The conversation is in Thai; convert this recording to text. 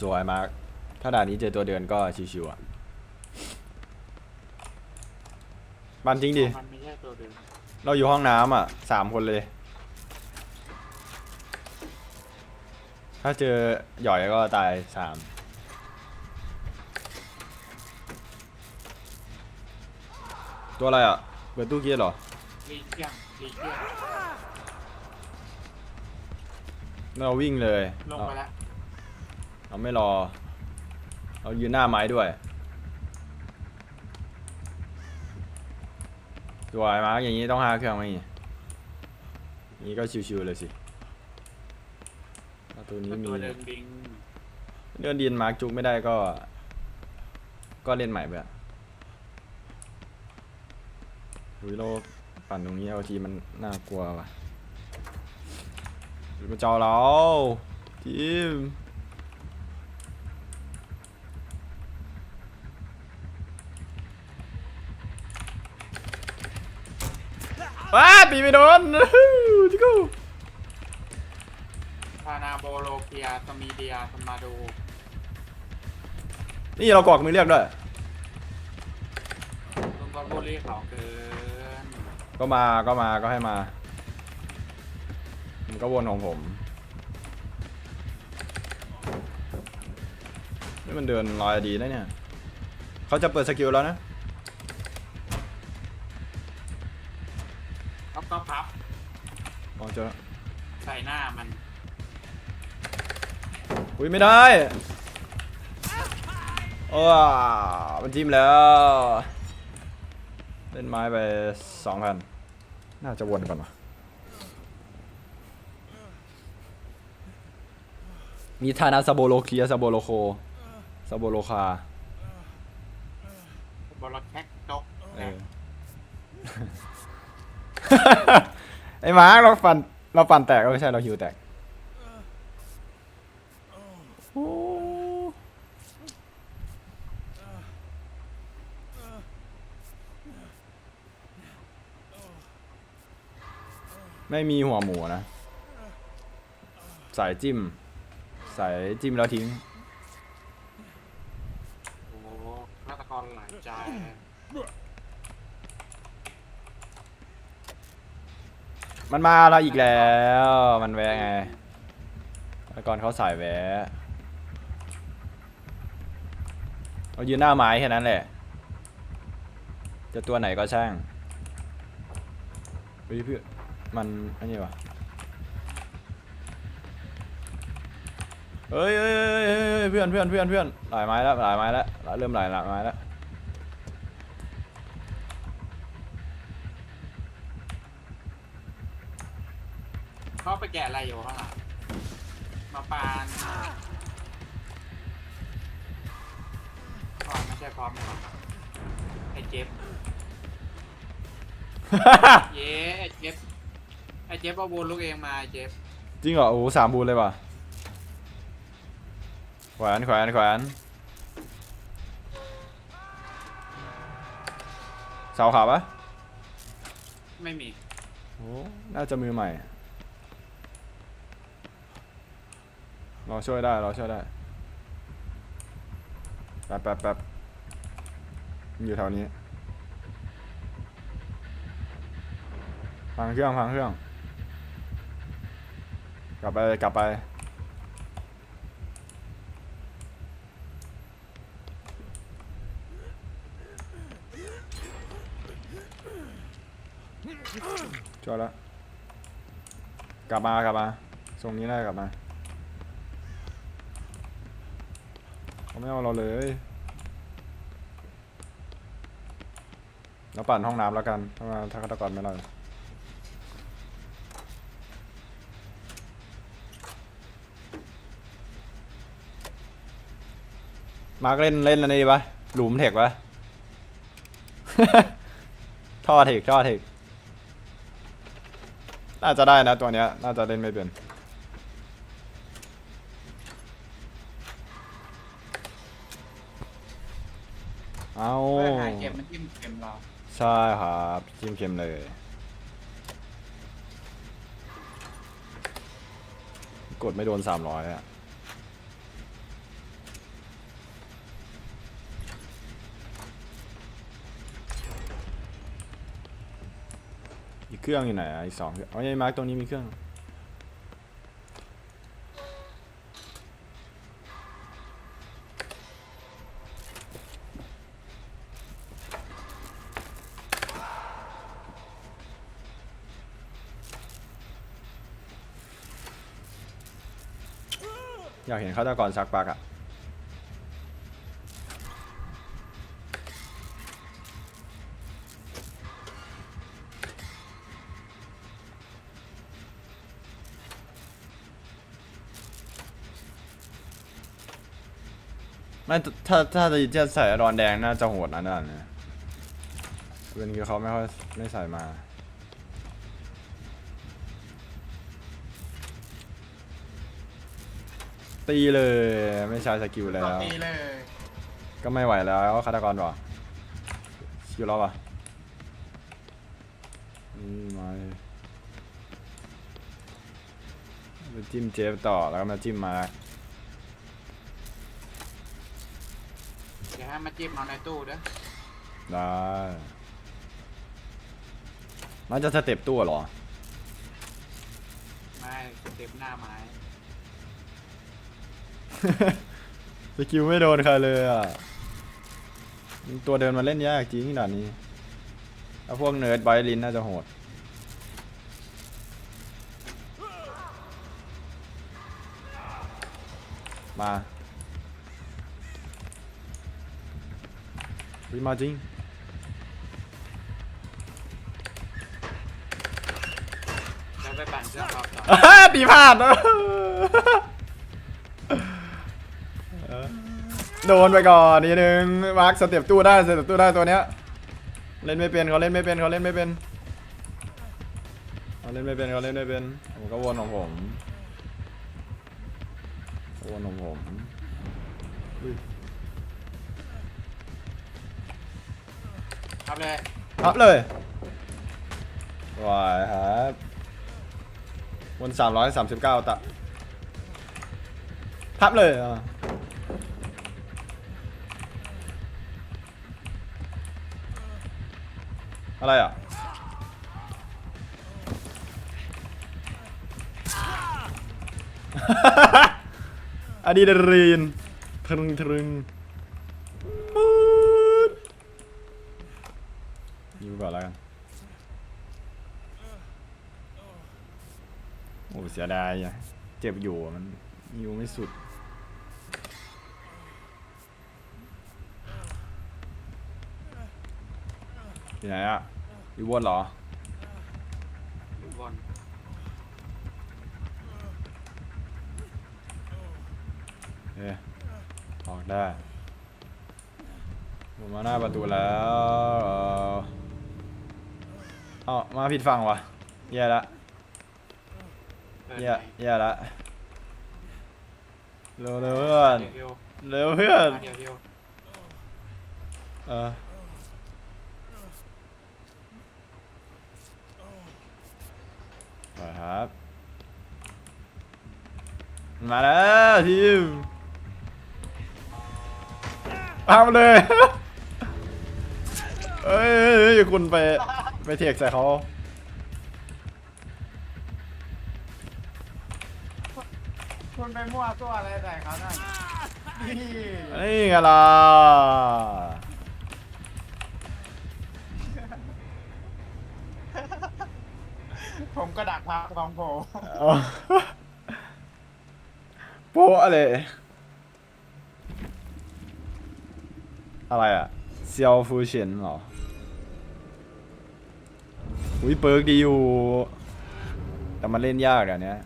สวยมาก ถ้าด่านนี้เจอตัวเดินก็ชิวๆอะบันทิ้งดิ มันไม่ใช่ตัวเดิมเราอยู่ห้องน้ำอะสามคนเลย ถ้าเจอหย่อยก็ตายสามตัวอะไรอะเปิดตู้เกียร์เหรอ ลีเกียงลีเกียงเราวิ่งเลยลงไปแล้ว เราไม่รอเรายืนหน้าไม้ด้วยตัวไอ้มาร์กอย่างนี้ต้องห้าเครื่องไหมอย่างนี้ก็ชิวๆเลยสิเอาตัวนี้ก็มีตัวเดิมบิงเลื่อนดินมาร์กจุกไม่ได้ก็ ก็เล่นใหม่ไปอะอุ้ยโลกปั่นตรงนี้เอาทีมันน่ากลัวว่ะหรือมาเจาเราทีม ว้าตีไม่โดนจิกูพานาโบโลเกียสมีเดียสมาดูนี่เรากรอกมือเรียกด้วยลงกอนบุรีเขาเกินก็มาก็มาก็ให้มามันก็วนของผมนี่มันเดินลอยดีนะเนี่ย เขาจะเปิดสกิลแล้วนะ มองเจอใส่หน้ามันอุ้ยไม่ได้โอ้มันจิ้มแล้วเล่นไม้ไปสองพันน่าจะวนก่อนวะมีทานาซาโบโลเคียซาโบโลโคซาโบโลคาบอลแคกจกเออ ไอ้มาเราฟันเราฟันแตกไม่ใช่เราฮิวแตกโอ้ไม่มีหัวหมูนะใส่จิ้มใส่จิ้มแล้วทิ้ง โอ้โหฆาตกรหลายใจ มันมาเราอีกแล้ว มันแวะไงแล้วก่อนเขาสายแวะเรายืนหน้าไม้แค่นั้นแหละ จะตัวไหนก็ช่างเฮ้ยเพื่อนมันอันนี้วะเฮ้ยเฮ้ยเฮ้ยเพื่อนเพื่อนเพื่อนเพื่อนหลายไม้แล้วหลายไม้แล้วเริ่มหลายหลายไม้แล้ว เขา ไปแกะอะไรอยู่ข้างหลังมาปานพร้อมไม่ใช่พร้อมนะครับไอ้เจ็บเย้ไอ้เจ็บไอ้เจ็บเอาบูนลูกเองมาไอ้เจ็บจริงเหรอโอ้โหสามบูนเลยว่ะแขวนแขวนแขวนเสาขาวปะไม่มีโอ้น่าจะมือใหม่ เราช่วยได้เราช่วยได้แป๊บแป๊บแป๊บอยู่แถวนี้พังเครื่องพังเครื่อง กลับไปกลับไปช่วยแล้ว กลับมากลับมาทรงนี้ได้กลับมา เขาไม่เอาเราเลยเราปั่นห้องน้ำแล้วกันถ้ามาถ้าฆาตกรไม่รอดมาร์กเล่นเล่นอันนี้ดีปะหลุมเทคปะท่อเทคท่อเทคน่าจะได้นะตัวเนี้ย น่าจะเล่นไม่เป็น เอาเพื่เข็มมาจิ้มเข็มเราใช่ครับจิ้มเค็มเลย กดไม่โดนสามร้อยอะอีกเครื่องอยู่ไหนอะอีกสองเครื่องเอาไงมาร์กตรงนี้มีเครื่อง อยากเห็นฆาตกรซักปลักอะไม่ถ้าถ้าจะจะใส่รอนแดงน่าจะโหดนะนั่นนะเป็นคือเขาไม่ค่อยไม่ใส่มา ตีเลย ไม่ใช้สกิลแล้ก็วตีเลย ก็ไม่ไหวแล้วฆาตกรบอกสกิลแล้วปะนี่มามาจิ้มเจฟต่อแล้วก็มาจิ้มมาเดี๋ยวให้มาจิ้มเอาในตู้เด้อได้มันจะสเต็ปตัวเหรอ ไม่สเต็ปหน้าไม้ สกิลไม่โดนใครเลยอะ ตัวเดินมาเล่นยากจริงขนาดนี้ถ้าพวกเนิร์ดไบลินน่าจะโหด มาวิมาจริงแล้วไปปั่นเครื่องรอบต่ออ่าตีพลาด โดนไปก่อนนิดนึงมาร์คสเต็ปตู้ได้สเต็ปตู้ได้ตัวเนี้ยเล่นไม่เป็นเขาเล่นไม่เป็นเขาเล่นไม่เป็นเขาเล่นไม่เป็นเขาเล่นไม่เป็นผมก็วนของผมวนของผมอุ้ยครับเลยพับเลยไหวายครับวนสามร้อยสามสิบเก้าตะพับเลยอะ อะไรอะอะดรีนาลีนทรึงทรึงปื๊ดยิงก่อนแล้วกัน โอ้เสียดายอะเจ็บอยู่มันยิวไม่สุดที่ไหนอะ วิวอนเหรออยู่บนเอ๊ะออกได้ผมมาหน้าประตูแล้วเอ่อเอ้ามาผิดฝั่งวะแย่ละเปิดแย่ไหนแย่ละเร็วเร็วเพื่อนเดี๋ยวเร็วเพื่อนเดี๋ยวเดี๋ยวเออไปครับ มาแล้วทีมเอามาเลยเอ้ยเอ้ยคุณไปไปเทกใส่เขาคุณไปมั่วตัวอะไรใส่เขานั่นนี่นี่ไงล่ะผมก็ดักพักของผมเอา โป๊ะอะไรอะไรอะเซียวฟูเฉียนเหรออุ้ยเปิร์กดีอยู่ แต่มันเล่นยากอะเนี้ย